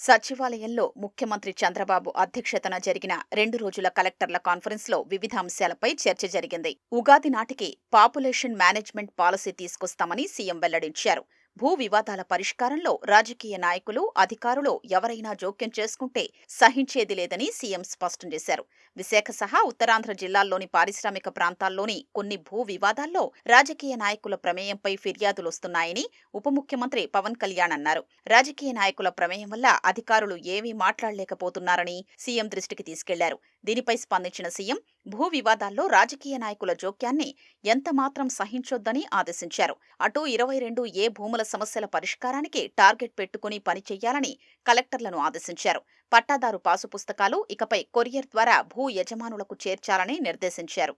సచివాలయంలో ముఖ్యమంత్రి చంద్రబాబు అధ్యక్షతన జరిగిన రెండు రోజుల కలెక్టర్ల కాన్ఫరెన్స్లో వివిధ అంశాలపై చర్చ జరిగింది. ఉగాది నాటికి పాపులేషన్ మేనేజ్మెంట్ పాలసీ తీసుకొస్తామని సీఎం వెల్లడించారు. భూ వివాదాల పరిష్కారంలో రాజకీయ నాయకులు అధికారులు ఎవరైనా జోక్యం చేసుకుంటే సహించేది లేదని సీఎం స్పష్టం చేశారు. విశాఖ సహా ఉత్తరాంధ్ర జిల్లాల్లోని పారిశ్రామిక ప్రాంతాల్లోని కొన్ని భూ వివాదాల్లో రాజకీయ నాయకుల ప్రమేయంపై ఫిర్యాదులొస్తున్నాయని ఉప ముఖ్యమంత్రి పవన్ కళ్యాణ్ అన్నారు. రాజకీయ నాయకుల ప్రమేయం వల్ల అధికారులు ఏమీ మాట్లాడలేకపోతున్నారని సీఎం దృష్టికి తీసుకెళ్ళారు. దీనిపై స్పందించిన సీఎం భూ వివాదాల్లో రాజకీయ నాయకుల జోక్యాన్ని ఎంతమాత్రం సహించొద్దని ఆదేశించారు. అటు ఇరవై రెండు ఏ భూముల సమస్యల పరిష్కారానికి టార్గెట్ పెట్టుకుని పనిచేయాలని కలెక్టర్లను ఆదేశించారు. పట్టాదారు పాసు పుస్తకాలు ఇకపై కొరియర్ ద్వారా భూ యజమానులకు చేర్చాలని నిర్దేశించారు.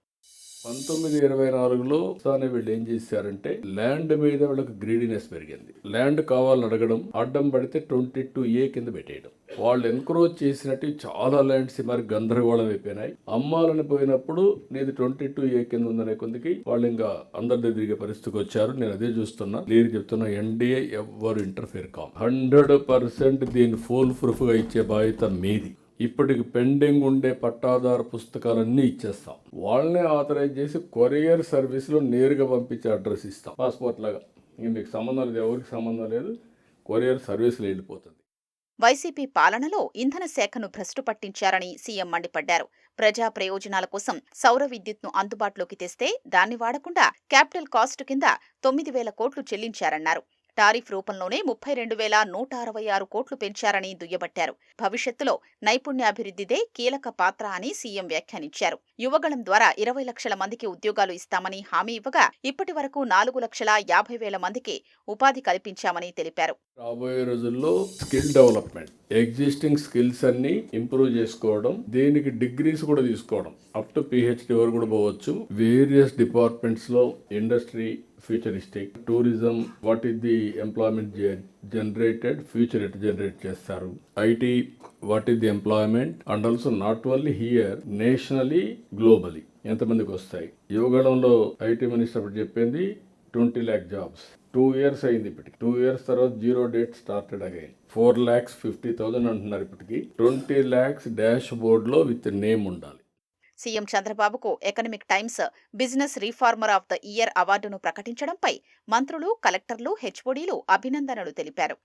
పంతొమ్మిది ఇరవై నాలుగులో తానే వీళ్ళు ఏం చేశారంటే ల్యాండ్ మీద వీళ్ళకి గ్రీడీనెస్ పెరిగింది. ల్యాండ్ కావాలని అడగడం అడ్డం పడితే ట్వంటీ టూ ఏ కింద పెట్టేయడం. వాళ్ళు ఎన్క్రోచ్ చేసినట్టు చాలా ల్యాండ్స్ మరి గందరగోళం అయిపోయినాయి. అమ్మాలని పోయినప్పుడు నీది ట్వంటీ టూ ఏ కింద ఉందనే కొందికి వాళ్ళు ఇంకా అందరి దగ్గరికి పరిస్థితికి వచ్చారు. నేను అదే చూస్తున్నా. క్లియర్ చెప్తున్నా ఎన్డీఏ ఎవ్వరు ఇంటర్ఫేర్ కాం హండ్రెడ్ పర్సెంట్ దీన్ని ఫోల్ ప్రూఫ్గా ఇచ్చే బాధ్యత మీది. ఇప్పటికి పెండింగ్ ఉండే పట్టాదారు పుస్తకాలన్నీ ఇచ్చేస్తాం. వాళ్ళనే ఆథరైజ్ చేసి కొరియర్ సర్వీస్లో నేరుగా పంపించే అడ్రస్ ఇస్తాం. పాస్పోర్ట్ లాగా. మీకు సంబంధం లేదు ఎవరికి సంబంధం లేదు కొరియర్ సర్వీసులు వెళ్ళిపోతుంది. వైసీపీ పాలనలో ఇంధన శాఖను భ్రష్టు పట్టించారని సీఎం మండిపడ్డారు. ప్రజా ప్రయోజనాల కోసం సౌర విద్యుత్ను అందుబాటులోకి తెస్తే దాన్ని వాడకుండా క్యాపిటల్ కాస్ట్ కింద తొమ్మిది వేల కోట్లు చెల్లించారన్నారు. టారిఫ్ రూపంలోనే ముప్పై రెండు వేల నూట అరవై ఆరు కోట్లు పెంచారని దుయ్యబట్టారు. భవిష్యత్తులో నైపుణ్యాభివృద్ధిదే కీలక పాత్ర అని సీఎం వ్యాఖ్యానించారు. యువగళం ద్వారా ఇరవై లక్షల మందికి ఉద్యోగాలు ఇస్తామని హామీ ఇవ్వగా ఇప్పటి వరకు నాలుగు లక్షల యాభై వేల మందికి ఉపాధి కల్పించామని తెలిపారు. రాబోయే రోజుల్లో స్కిల్ డెవలప్మెంట్ ఎగ్జిస్టింగ్ స్కిల్స్ అన్ని ఇంప్రూవ్ చేసుకోవడం దీనికి డిగ్రీస్ కూడా తీసుకోవడం అప్ టు పిహెచ్డి వరకు కూడా పోవచ్చు. Various డిపార్ట్మెంట్స్లో industry futuristic tourism what is the employment generated future at generate చేస్తారు. IT what is the employment and also not only here nationally globally ఎంతమందికి వస్తాయి? యువగడంలో ఐటీ మినిస్టర్ చెప్పింది twenty lakh jobs two years అయింది ఇప్పటికి. Two years తర్వాత zero date started again four lakhs fifty thousand అంటున్నారు ఇప్పటికి. ట్వంటీ ల్యాక్స్ డాష్ బోర్డ్లో విత్ నేమ్ ఉండాలి. సీఎం చంద్రబాబుకు Economic Times business reformer of the year అవార్డును ప్రకటించడంపై మంత్రులు కలెక్టర్లు హెచ్ఓడీలు అభినందనలు తెలిపారు.